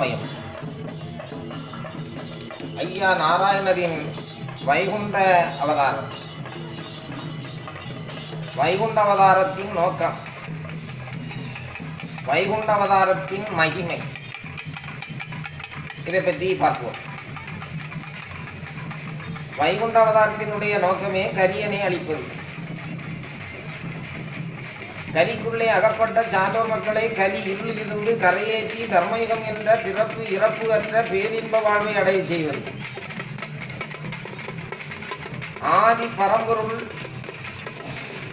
சமயம். ஐயா நாராயணரின் வைகுண்ட அவதாரம். வைகுண்ட அவதாரத்தின் நோக்கம். வைகுண்ட அவதாரத்தின் மகிமை. இதை பற்றி பார்ப்போம். வைகுண்ட அவதாரத்தினுடைய நோக்கமே கரியனை அளிப்பது கலிக்குள்ளே அகப்பட்ட சான்றோர் மக்களை கலி இருளிலிருந்து கரையேற்றி தர்மயுகம் என்ற பிறப்பு இறப்பு அற்ற பேரின்ப வாழ்வை அடைய செய்வது ஆதி பரம்பொருள்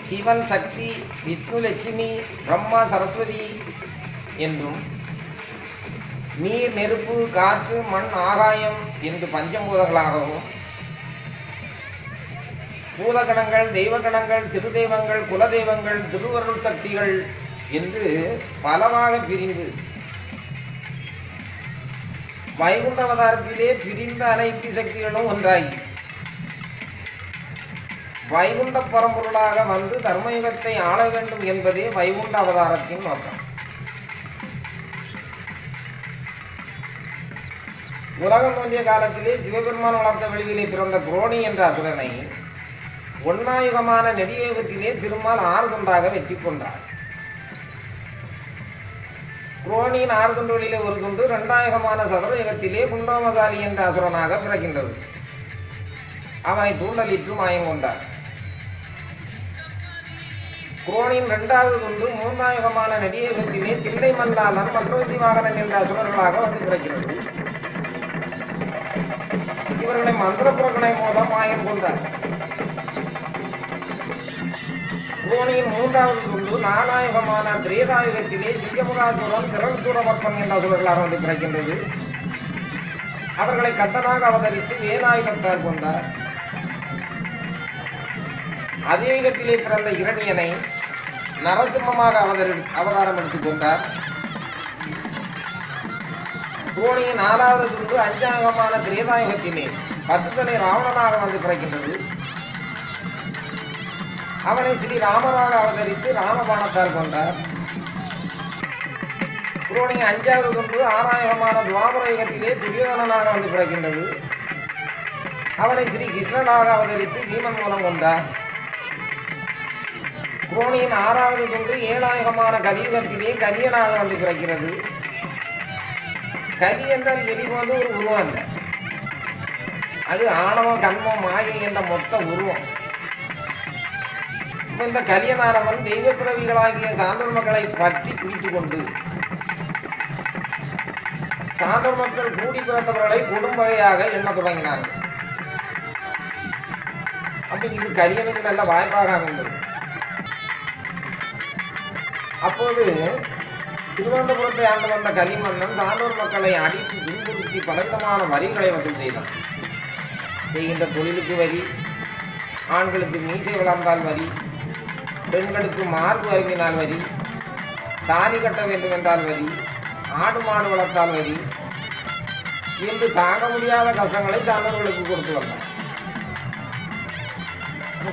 சிவன் சக்தி விஷ்ணு லட்சுமி பிரம்மா சரஸ்வதி என்றும் நீர் நெருப்பு காற்று மண் ஆகாயம் என்று பஞ்சபூதங்களாகவும் பூதகணங்கள் தெய்வகணங்கள் சிறு தெய்வங்கள் குலதெய்வங்கள் திருவருள் சக்திகள் என்று பலவாக பிரிந்து வைகுண்ட அவதாரத்திலே பிரிந்த அனைத்து சக்திகளும் ஒன்றாகி. வைகுண்ட பரம்பொருளாக வந்து தர்மயுகத்தை ஆள வேண்டும் என்பதே வைகுண்ட அவதாரத்தின் நோக்கம். உலகம் தோன்றிய காலத்திலே சிவபெருமான் வளர்த்த வெளியிலே பிறந்த குரோணி என்ற அசுரனை ஒன்னாயுகமான நெடியுகத்திலே திருமால் ஆறுதுண்டாக வெற்றி கொண்டார். குரோனியின் ஆறு துண்டுகளிலே ஒரு துண்டு இரண்டாயுகமான சதுரயுகத்திலே குண்டோமசாலி என்ற அசுரனாக பிறக்கின்றது. அவனை தூண்டலிற்று மாயம் கொண்டார். குரோனின் இரண்டாவது துண்டு மூன்றாயுகமான நடிகத்திலே தில்லை மல்லாளர் மல்லோசி வாகனன் என்ற அசுரர்களாக வந்து பிறக்கிறது. இவர்களை மந்திர புறக்கணை மூலம் மாயம் கொண்டார். குரோனியின் மூன்றாவது துண்டு நாலாயுகமான திரேதாயுகத்திலே சிங்கமுகாசுரன் திரள் சூரமர்ப்பன் என்ற அசுரர்களாக வந்து பிறக்கின்றது. அவர்களை கத்தனாக அவதரித்து வேலாயுதத்தால் கொண்டார் அதியுகத்திலே பிறந்த இரணியனை நரசிம்மமாக அவதரி அவதாரம் எடுத்துக் கொண்டார். குரோனியின் நாலாவது துண்டு அஞ்சாயுகமான திரேதாயுகத்திலே பத்து தலை ராவணனாக வந்து பிறக்கின்றது. அவனை ஸ்ரீ ராமராக அவதரித்து ராமபாணத்தால் கொண்டார். குரோனி அஞ்சாவது துண்டு ஆறாயுகமான துவாபர யுகத்திலே துரியோதனனாக வந்து பிறக்கின்றது. அவனை ஸ்ரீ கிருஷ்ணனாக அவதரித்து பீமன் மூலம் கொண்டார். குரோணியின் ஆறாவது துண்டு ஏழாயுகமான கலியுகத்திலே கலியனாக வந்து பிறக்கிறது. கலி என்றால் எலி போன்ற ஒரு உருவம் அல்ல. அது ஆணவம் கண்மம் மாயை என்ற மொத்த உருவம். இப்போ இந்த கலியனானவன் தெய்வ பிறவிகளாகிய சான்றோர் மக்களை பற்றி பிடித்து கொண்டு சான்றோர் மக்கள் கூடி பிறந்தவர்களை குடும்பகையாக எண்ண தொடங்கினார்கள் அப்படி இது கரியனுக்கு நல்ல வாய்ப்பாக அமைந்தது. அப்போது திருவனந்தபுரத்தை ஆண்டு வந்த கலிமன்னன் சான்றோர் மக்களை அடித்து துன்புறுத்தி பலவிதமான வரிகளை வசூல் செய்தான். செய்கின்ற தொழிலுக்கு வரி ஆண்களுக்கு மீசை வளர்ந்தால் வரி பெண்களுக்கு மார்பு அருங்கினால் வரி தாலி கட்ட வேண்டும் என்றால் வரி ஆடு மாடு வளர்த்தால் வரி என்று தாங்க முடியாத கஷ்டங்களை சார்ந்தவர்களுக்கு கொடுத்து வந்தார்.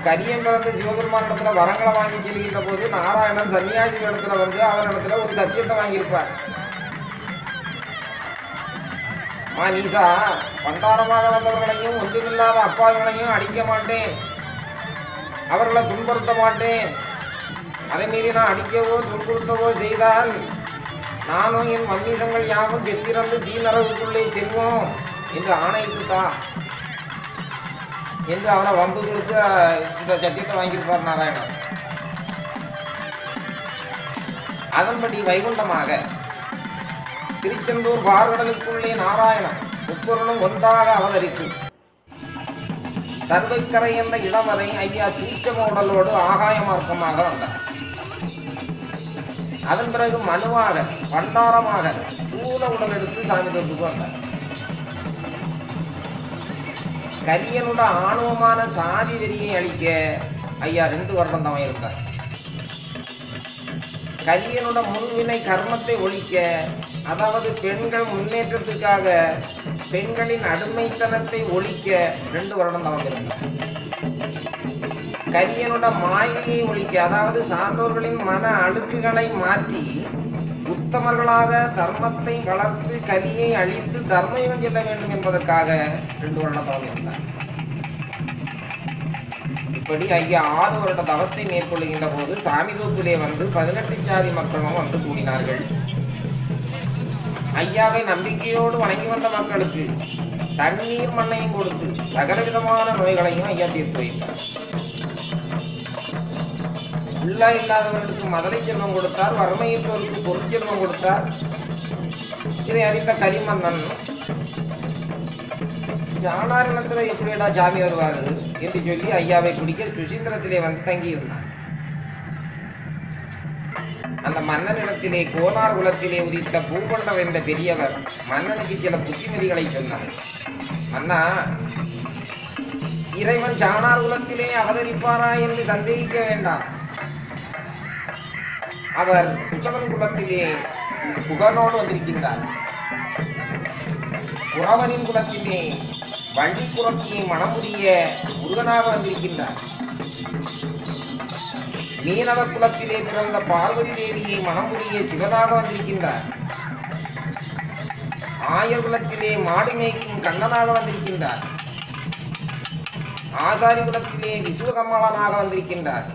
கரியம் பிறந்த சிவபெருமானிடத்தில் வரங்களை வாங்கி செல்கின்ற போது நாராயணன் சன்னியாசி இடத்துல வந்து அவரிடத்துல ஒரு சத்தியத்தை வாங்கியிருப்பார். மா நீசா பண்டாரமாக வந்தவர்களையும் ஒன்றுமில்லாத அப்பாவிகளையும் அடிக்க மாட்டேன். அவர்களை துன்புறுத்த மாட்டேன். அதை மீறி நான் அடிக்கவோ துன்புறுத்தவோ செய்தால் நானும் என் மம்மீசங்கள் யாவும் செத்திறந்து தீநரவுக்குள்ளே செல்வோம் என்று ஆணையிட்டுத்தா. என்று அவனை வம்பு கொடுத்து இந்த சத்தியத்தை வாங்கியிருப்பார் நாராயணன். அதன்படி வைகுண்டமாக திருச்செந்தூர் பார்வடலுக்குள்ளே நாராயணன் முப்பொருளும் ஒன்றாக அவதரித்து தர்வைக்கரை என்ற இடம் வரை ஐயா சூட்சம உடலோடு ஆகாய மார்க்கமாக வந்தார். அதன் பிறகு மனுவாக பண்டாரமாக தூர உடல் எடுத்து சாமி தொட்டுக்கு வந்தார். கரியனோட ஆணவமான சாதி வெறியை அழிக்க ஐயா ரெண்டு வருடம் தான் இருந்தார். கரியனோட முன்வினை கர்மத்தை ஒழிக்க அதாவது பெண்கள் முன்னேற்றத்துக்காக பெண்களின் அடிமைத்தனத்தை ஒழிக்க ரெண்டு வருடம் தவம் இருந்தார் கரியனோட மாயையை ஒழிக்க அதாவது சான்றோர்களின் மன அழுக்குகளை மாற்றி உத்தமர்களாக தர்மத்தை வளர்த்து கலியை அழித்து தர்மயுகம் செல்ல வேண்டும் என்பதற்காக ரெண்டு வருட தவம் இருந்தார் இப்படி ஐயா ஆறு வருட தவத்தை மேற்கொள்கின்ற போது சாமி சாமிதோப்பிலே வந்து பதினெட்டு சாதி மக்களும் வந்து கூடினார்கள். ஐயாவை நம்பிக்கையோடு வணங்கி வந்த மக்களுக்கு தண்ணீர் மண்ணையும் கொடுத்து சகல விதமான நோய்களையும் ஐயா தீர்த்து வைத்தார். உள்ளா இல்லாதவர்களுக்கு மதுரை செல்வம் கொடுத்தார் வறுமையிட்டோருக்கு பொருட்செல்வம் கொடுத்தார். இதை அறிந்த கலிமன்னன் சாணாரணத்தில் எப்படிடா ஜாமி வருவார் என்று சொல்லி ஐயாவை பிடிக்க சுசீந்திரத்திலே வந்து தங்கியிருந்தார் அந்த மன்னனிடத்திலே கோனார் குலத்திலே உதித்த பூகொண்டர் என்ற பெரியவர் மன்னனுக்கு சில புத்திமதிகளை சொன்னார். மன்னா இறைவன் சாணார் குலத்திலே அவதரிப்பாரா என்று சந்தேகிக்க வேண்டாம். அவர் குசவன் குலத்திலே புகனோடு வந்திருக்கின்றார். புறவனின் குலத்திலே வண்டி குரத்தியை மணமுறிய முருகனாக வந்திருக்கின்றார். மீனவ குலத்திலே பிறந்த பார்வதி தேவியை மணமுறிய சிவனாக வந்திருக்கின்றார். ஆயர் குலத்திலே மாடு மேய்க்கும் கண்ணனாக வந்திருக்கின்றார். ஆசாரி குலத்திலே விசுவகமலனாக வந்திருக்கின்றார்.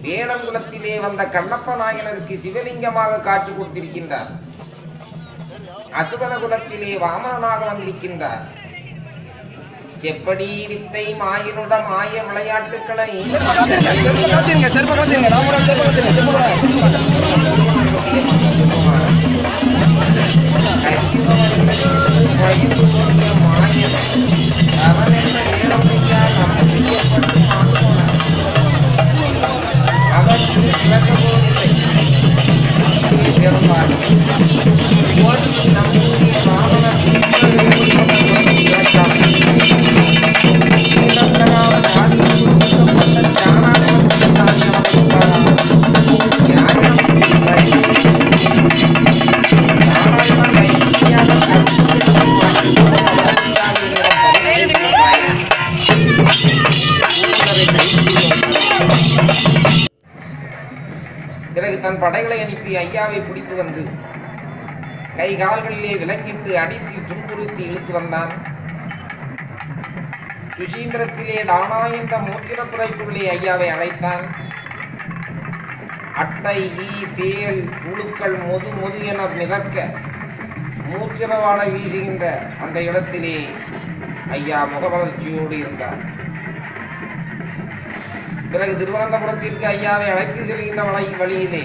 வேடன் குலத்திலே வந்த கண்ணப்ப நாயனருக்கு சிவலிங்கமாக காட்சி கொடுத்திருக்கின்றார். அசுபன குலத்திலே வாமனனாக வந்திருக்கின்றார். செப்படி வித்தை மாயனுட மாய விளையாட்டுக்களை. காத்திருங்க தன் படைகளை அனுப்பி ஐயாவை பிடித்து வந்து கை கால்களிலே விலங்கிட்டு அடித்து துன்புறுத்தி இழுத்து வந்தான். சுசீந்திரத்திலே டானா என்ற மூத்திரப்புறைக்குள்ளே ஐயாவை அழைத்தான். அட்டை ஈ தேள் புழுக்கள் மொது மொது என மிதக்க மூத்திரவாடை வீசுகின்ற அந்த இடத்திலே ஐயா முகவளர்ச்சியோடு இருந்தார். பிறகு திருவனந்தபுரத்திற்கு ஐயாவை அழைத்து செல்கின்ற வழி வழியிலே.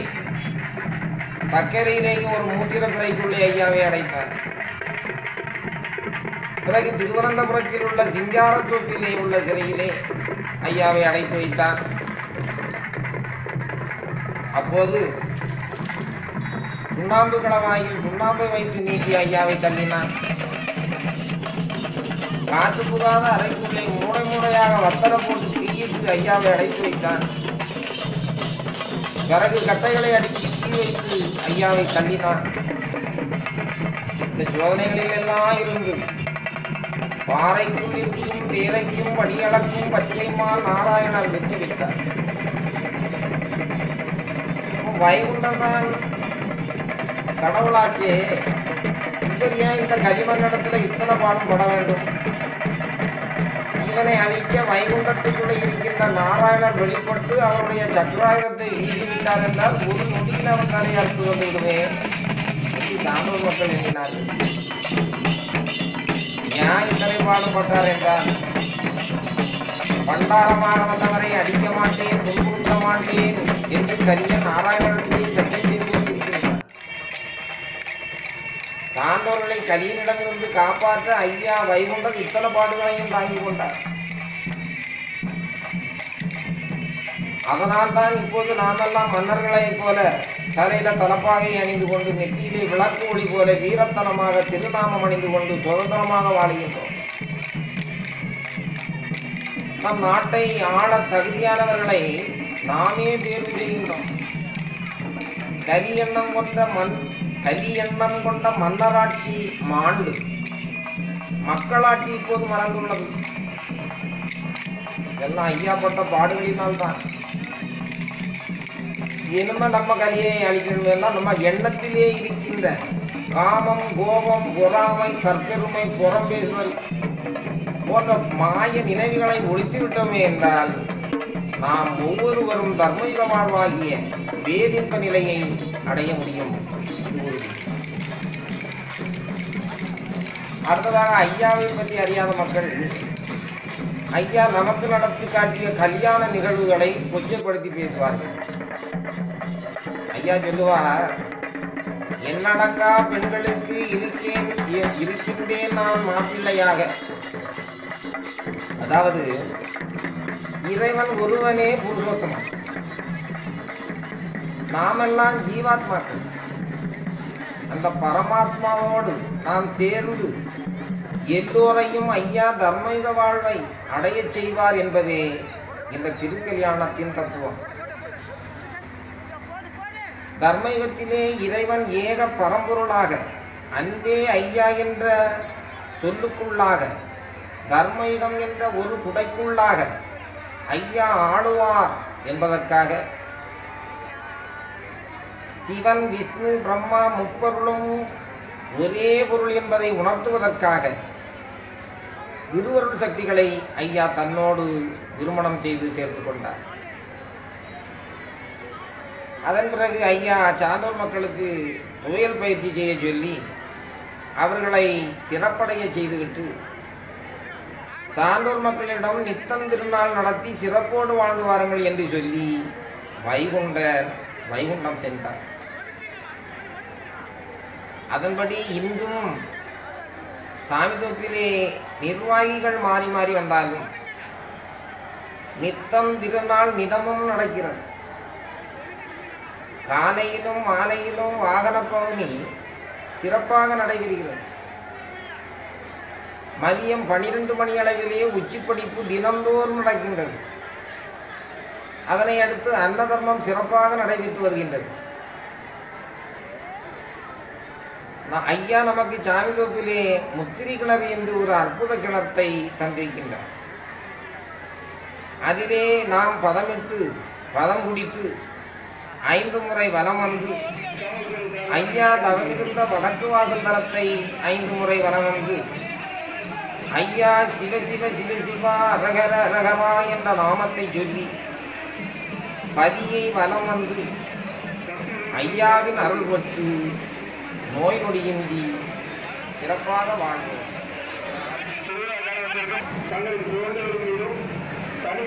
பக்கரையிலேயும் ஒரு மூத்திர பிறைக்குள்ளே ஐயாவை அடைத்தார். பிறகு திருவனந்தபுரத்தில் உள்ள சிங்காரத்தோப்பிலே உள்ள சிறையிலே ஐயாவை அடைத்து வைத்தார். அப்போது சுண்ணாம்பு களவாயில் சுண்ணாம்பை வைத்து நீட்டி ஐயாவை தள்ளினான் காற்று புகாத அறைக்குள்ளே மூடை மூடையாக வத்தலை போட்டு தீயிட்டு ஐயாவை அடைத்து வைத்தான். விறகு கட்டைகளை அடுக்கி தீ வைத்து ஐயாவை தள்ளினான். இந்த சோதனைகளில் எல்லாம் இருந்து பாறைக்குள் இருக்கும் தேரைக்கும் படியளக்கும் பச்சைமால் நாராயணர் வெற்றி விட்டார் வைகுண்டர் தான் கடவுளாச்சே. இவர் ஏன் இந்த கலிமன்னடத்துல இத்தனை பாடம் பட வேண்டும்? இவனை அழிக்க வைகுண்டத்துக்குள்ளே இருக்கின்ற நாராயணர் வெளிப்பட்டு அவருடைய சக்கராயுதத்தை வீசிவிட்டார் என்றால் ஒரு நொடியில் அவன் தலை அறுத்து வந்து விடுவேன் என்று சான்றோர் மக்கள் எண்ணினார்கள். ஏன் இத்தனை பாடுபட்டார் என்றார். பண்டாரமாக வந்தவரை அடிக்க மாட்டேன் துன்புறுத்த மாட்டேன் என்று கரிய நாராயணத்திலே சக்தி சான்றோர்களை கலியனிடமிருந்து காப்பாற்ற ஐயா வைகுண்டர் இத்தனை பாடுகளையும் தாங்கிக் கொண்டார். அதனால் தான் இப்போது நாமெல்லாம் மன்னர்களைப் போல தலையில தலப்பாகை அணிந்து கொண்டு நெற்றியிலே விளக்கு ஒளி போல வீரத்தனமாக திருநாமம் அணிந்து கொண்டு சுதந்திரமாக வாழுகின்றோம். நம் நாட்டை ஆள தகுதியானவர்களை நாமே தேர்வு செய்கின்றோம். கலி எண்ணம் கொண்ட மண் கலி எண்ணம் கொண்ட மன்னராட்சி மாண்டு. மக்களாட்சி இப்போது மறந்துள்ளது எல்லாம் ஐயாப்பட்ட பாடுகளினால்தான். இனிமே நம்ம கலியை அழிக்கணும்னா நம்ம எண்ணத்திலே இருக்கின்ற காமம் கோபம் பொறாமை தற்பெருமை புறம் பேசுதல் போன்ற மாய நினைவுகளை ஒழித்துவிட்டோமே என்றால் நாம் ஒவ்வொருவரும் தர்மயுக வாழ்வாகிய வேதின்ப நிலையை அடைய முடியும். அடுத்ததாக ஐயாவை பற்றி அறியாத மக்கள் ஐயா நமக்கு நடத்தி காட்டிய கல்யாண நிகழ்வுகளை கொச்சப்படுத்தி பேசுவார்கள். ஐயா சொல்லுவார் என்னடக்கா பெண்களுக்கு இருக்கேன் இருக்கின்றேன் நான் மாப்பிள்ளையாக. அதாவது இறைவன் ஒருவனே புருஷோத்தமன். நாமெல்லாம் ஜீவாத்மாக்கள். அந்த பரமாத்மாவோடு நாம் சேர்ந்து எல்லோரையும் ஐயா தர்மயுக வாழ்வை அடையச் செய்வார் என்பதே இந்த திருக்கல்யாணத்தின் தத்துவம். தர்மயுகத்திலே இறைவன் ஏக பரம்பொருளாக அன்பே ஐயா என்ற சொல்லுக்குள்ளாக தர்மயுகம் என்ற ஒரு குடைக்குள்ளாக ஐயா ஆளுவார் என்பதற்காக சிவன் விஷ்ணு பிரம்மா முப்பொருளும் ஒரே பொருள் என்பதை உணர்த்துவதற்காக திருவருள் சக்திகளை ஐயா தன்னோடு திருமணம் செய்து சேர்த்து கொண்டார். அதன் பிறகு ஐயா சான்றோர் மக்களுக்கு புயல் பயிற்சி செய்ய சொல்லி அவர்களை சிறப்படைய செய்துவிட்டு சான்றோர் மக்களிடம் நித்தம் திருநாள் நடத்தி சிறப்போடு வாழ்ந்து வாருங்கள் என்று சொல்லி வைகுண்ட வைகுண்டம் சென்றார். அதன்படி இன்றும் சாமி சாமிதோப்பிலே நிர்வாகிகள் மாறி மாறி வந்தாலும் நித்தம் திருநாள் நிதமும் நடக்கிறது. காலையிலும் மாலையிலும் வாகன பவனி சிறப்பாக நடைபெறுகிறது. மதியம் பனிரெண்டு மணி அளவிலேயே உச்சிப்படிப்பு தினந்தோறும் நடக்கின்றது. அதனை அடுத்து அன்னதர்மம் சிறப்பாக நடைபெற்று வருகின்றது. நான் ஐயா நமக்கு சாமிதோப்பிலே முத்திரி கிணறு என்று ஒரு அற்புத கிணத்தை தந்திருக்கின்றார். அதிலே நாம் பதமிட்டு பதம் குடித்து ஐந்து முறை வலம் வந்து ஐயா தவமிருந்த வடக்கு வாசல் தலத்தை ஐந்து முறை வலம் வந்து ஐயா சிவ சிவ சிவ சிவா அரகர அரகரா என்ற நாமத்தை சொல்லி பதியை வலம் வந்து ஐயாவின் அருள் பெற்று நோய் நொடியின்றி சிறப்பாக வாழ்வோம். தங்களின் குழந்தைகள் மீதும் தனி